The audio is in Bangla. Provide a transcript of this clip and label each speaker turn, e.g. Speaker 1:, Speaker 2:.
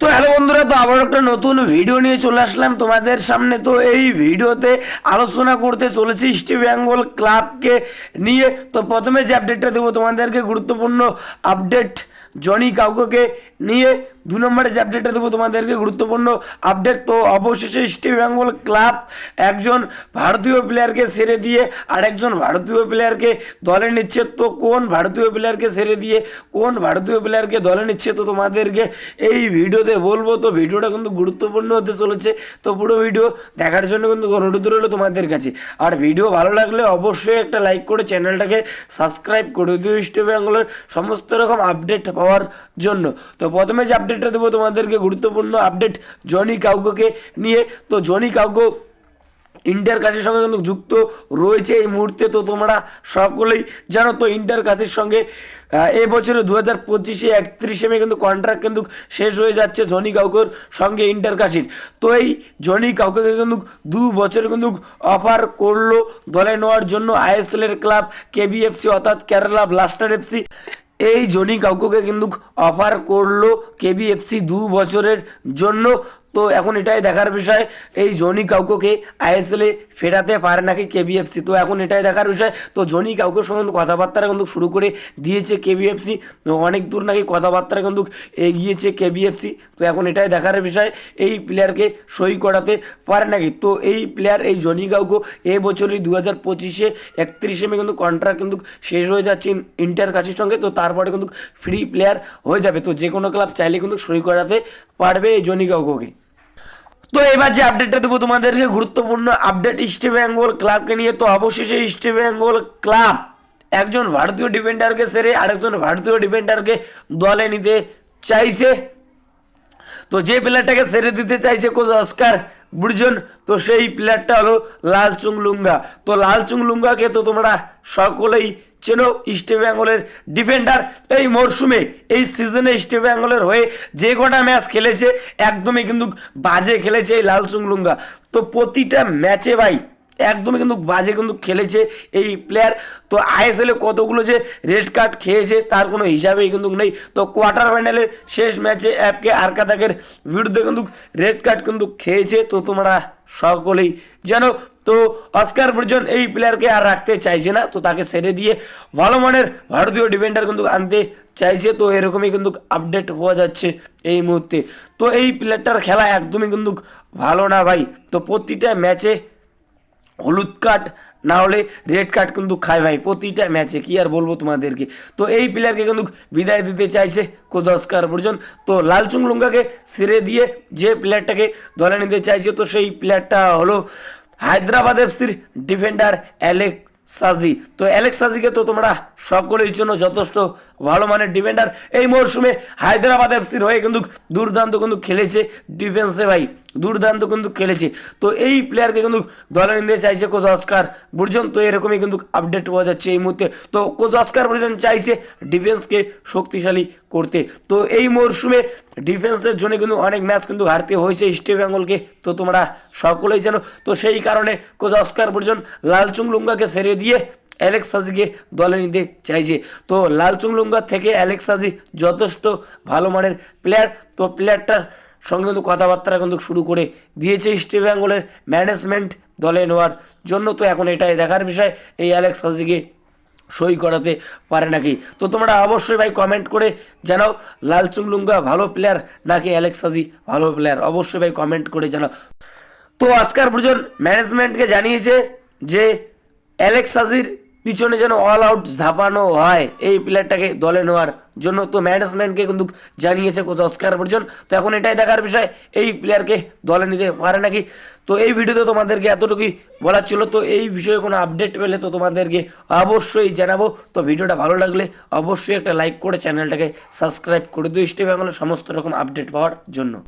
Speaker 1: তো হ্যালো বন্ধুরা, তো আবার একটা নতুন ভিডিও নিয়ে চলে আসলাম। তোমাদের সামনে তো এই ভিডিওতে আলোচনা করতে চলেছি ইস্ট বেঙ্গল ক্লাবকে নিয়ে। তো প্রথমে যে আপডেটটা দেবো, তোমাদেরকে গুরুত্বপূর্ণ আপডেট জনি কাউকে নিয়ে দু নম্বরে যে আপডেটটা দেবো তোমাদেরকে গুরুত্বপূর্ণ আপডেট তো অবশেষে ইস্ট বেঙ্গল ক্লাব একজন ভারতীয় প্লেয়ারকে সেরে দিয়ে আরেকজন ভারতীয় প্লেয়ারকে দলে নিচ্ছে। তো কোন ভারতীয় প্লেয়ারকে সেরে দিয়ে কোন ভারতীয় প্লেয়ারকে দলে নিচ্ছে তো তোমাদেরকে এই ভিডিওতে বলব। তো ভিডিওটা কিন্তু গুরুত্বপূর্ণ হতে চলেছে। তো পুরো ভিডিও দেখার জন্য কিন্তু অনুরোধ রইল তোমাদের কাছে। আর ভিডিও ভালো লাগলে অবশ্যই একটা লাইক করে চ্যানেলটাকে সাবস্ক্রাইব করে দিও ইস্ট বেঙ্গলের সমস্ত রকম আপডেট পাওয়ার জন্য। তো প্রথমে যে আপডেটটা দেবো তোমাদেরকে গুরুত্বপূর্ণ আপডেট জনি কাউকে নিয়ে। তো জনি কাউকে ইন্টার কাছের সঙ্গে কিন্তু যুক্ত রয়েছে এই মুহূর্তে। তো তোমরা সকলেই জানো, তো ইন্টার কাছের সঙ্গে এই বছরে দু হাজার পঁচিশে একত্রিশে মে কিন্তু কন্ট্রাক্ট কিন্তু শেষ হয়ে যাচ্ছে জনি কাউকের সঙ্গে ইন্টার কাশির তো এই জনি কাউকে কিন্তু দু বছর কিন্তু অফার করল দলে নেওয়ার জন্য। আইএসএল এর ক্লাব কেবিএফসি অর্থাৎ কেরালা ব্লাস্টার এফসি এই জনি কাউকুকে কিন্তু অফার করল কেবিএফসি দু বছরের জন্য। তো এখন এটাই দেখার বিষয়, এই জনি কাউকে আইএসএলে ফেরাতে পারে নাকি কেবিএফসি তো এখন এটাই দেখার বিষয়, তো জনি কাউকের সঙ্গে কিন্তু কথাবার্তা কিন্তু শুরু করে দিয়েছে কেবিএফসি অনেক দূর নাকি কথাবার্তা কিন্তু এগিয়েছে কেবিএফসি তো এখন এটাই দেখার বিষয়, এই প্লেয়ারকে সই করাতে পারে নাকি? তো এই প্লেয়ার এই জনি কাউকে বছরই দু হাজার পঁচিশে একত্রিশে মে কিন্তু কন্ট্রাক্ট কিন্তু শেষ হয়ে যাচ্ছে ইন্টার কাছির সঙ্গে, তো তারপরে কিন্তু ফ্রি প্লেয়ার হয়ে যাবে, তো যে কোনো ক্লাব চাইলে কিন্তু সই করাতে পারবে এই জনি কাউকে। তো এবার যে আপডেটটা দেবো তোমাদেরকে গুরুত্বপূর্ণ আপডেট ইস্ট বেঙ্গল ক্লাবকে নিয়ে তো অবশেষে ইস্ট বেঙ্গল ক্লাব একজন ভারতীয় ডিফেন্ডারকে সেরে আরেকজন ভারতীয় ডিফেন্ডারকে দলে নিতে চাইছে। তো যে প্লেয়ারটাকে সেরে দিতে চাইছে কোচ অস্কার বুর্জন তো সেই প্লেয়ারটা হলো লালচুং লুঙ্গা তো লালচুং লুঙ্গাকে তো তোমরা সকলেই চেনো ইস্ট বেঙ্গলের ডিফেন্ডার এই মরশুমে এই সিজনে ইস্ট বেঙ্গলের হয়ে যে কটা ম্যাচ খেলেছে, একদমই কিন্তু বাজে খেলেছে এই লাল চুংলুঙ্গা তো প্রতিটা ম্যাচে ভাই একদমই কিন্তু বাজে কিন্তু খেলেছে এই প্লেয়ার তো আইএসএলে কতগুলো যে রেড কার্ড খেয়েছে তার কোনো হিসাবেই কিন্তু নেই। তো কোয়ার্টার ফাইনালে শেষ ম্যাচে অ্যাপকে আরকাতাকের বিরুদ্ধে কিন্তু রেড কার্ড কিন্তু খেয়েছে। তো তোমরা সকলেই জানো। তো অস্কার বর্জন এই প্লেয়ারকে আর রাখতে চাইছে না। তো তাকে সেরে দিয়ে ভালো মানের ভারতীয় ডিফেন্ডার কিন্তু আনতে চাইছে। তো এরকমই কিন্তু আপডেট হওয়া যাচ্ছে এই মুহূর্তে। তো এই প্লেয়ারটার খেলা একদমই কিন্তু ভালো না ভাই। তো প্রতিটা ম্যাচে হলুদ কার্ড, না হলে রেড কার্ড কিন্তু খায় ভাই। প্রতিটা ম্যাচে কি আর বলব তোমাদেরকে? তো এই প্লেয়ারকে কিন্তু বিদায় দিতে চাইছে কোচ অস্কার পর্যন্ত তো লালচুং লুঙ্গাকে ছেড়ে দিয়ে যে প্লেয়ারটাকে দলে নিতে চাইছে, তো সেই প্লেয়ারটা হলো হায়দ্রাবাদ এফসির ডিফেন্ডার অ্যালেক সাজি। তো অ্যালেক্স সাজিকে তো তোমরা সকলেই জন্য যথেষ্ট ভালো মানের ডিফেন্ডার। এই মরশুমে হায়দ্রাবাদ এফসির হয়ে কিন্তু দুর্দান্ত কিন্তু খেলেছে ডিফেন্সে ভাই। দুর্দান্ত কিন্তু খেলেছে। তো এই প্লেয়ারকে কিন্তু দলে নিতে চাইছে কোচ অস্কার। বুর্জন তো এরকমই কিন্তু আপডেট পাওয়া যাচ্ছে এই মুহূর্তে। তো কোচ অস্কার বুর্জন চাইছে ডিফেন্সকে শক্তিশালী করতে। তো এই মরশুমে ডিফেন্সের জন্য কিন্তু অনেক ম্যাচ কিন্তু হারতে হয়েছে ইস্ট বেঙ্গলকে তো তোমরা সকলেই জানো। তো সেই কারণে কোচ অস্কার বুর্জন লালচুং লুঙ্গাকে ছেড়ে দিয়ে অ্যালেক্স সাজিকে দলে নিতে চাইছে। তো লালচুং লুঙ্গার থেকে অ্যালেক্স সাজি যথেষ্ট ভালো মানের প্লেয়ার তো প্লেয়ারটার সঙ্গে কিন্তু কথাবার্তা কিন্তু শুরু করে দিয়েছে ইস্ট বেঙ্গলের ম্যানেজমেন্ট দলে নেওয়ার জন্য। তো এখন এটাই দেখার বিষয়, এই অ্যালেক্স সাজিকে সই করাতে পারে নাকি? তো তোমরা অবশ্যই ভাই কমেন্ট করে জানাও লালচুং লুঙ্গা ভালো প্লেয়ার নাকি অ্যালেক্স সাজি ভালো প্লেয়ার অবশ্যই ভাই কমেন্ট করে জানাও। তো আজকার পর্যন্ত ম্যানেজমেন্টকে জানিয়েছে যে অ্যালেক্স সাজির পিছনে যেন অল আউট ঝাঁপানো হয়। এই প্লেয়ারটাকে দলে নেওয়ার জন্য তো ম্যানেজমেন্টকে কিন্তু জানিয়েছে কোচ অস্কার পর্যন্ত তো এখন এটাই দেখার বিষয়, এই প্লেয়ারকে দলে নিতে পারে নাকি? তো এই ভিডিওতে তোমাদেরকে এতটুকুই বলার ছিল। তো এই বিষয়ে কোনো আপডেট পেলে তো তোমাদেরকে অবশ্যই জানাব। তো ভিডিওটা ভালো লাগলে অবশ্যই একটা লাইক করে চ্যানেলটাকে সাবস্ক্রাইব করে দিও। ইস্টে বাংলার সমস্ত রকম আপডেট পাওয়ার জন্য।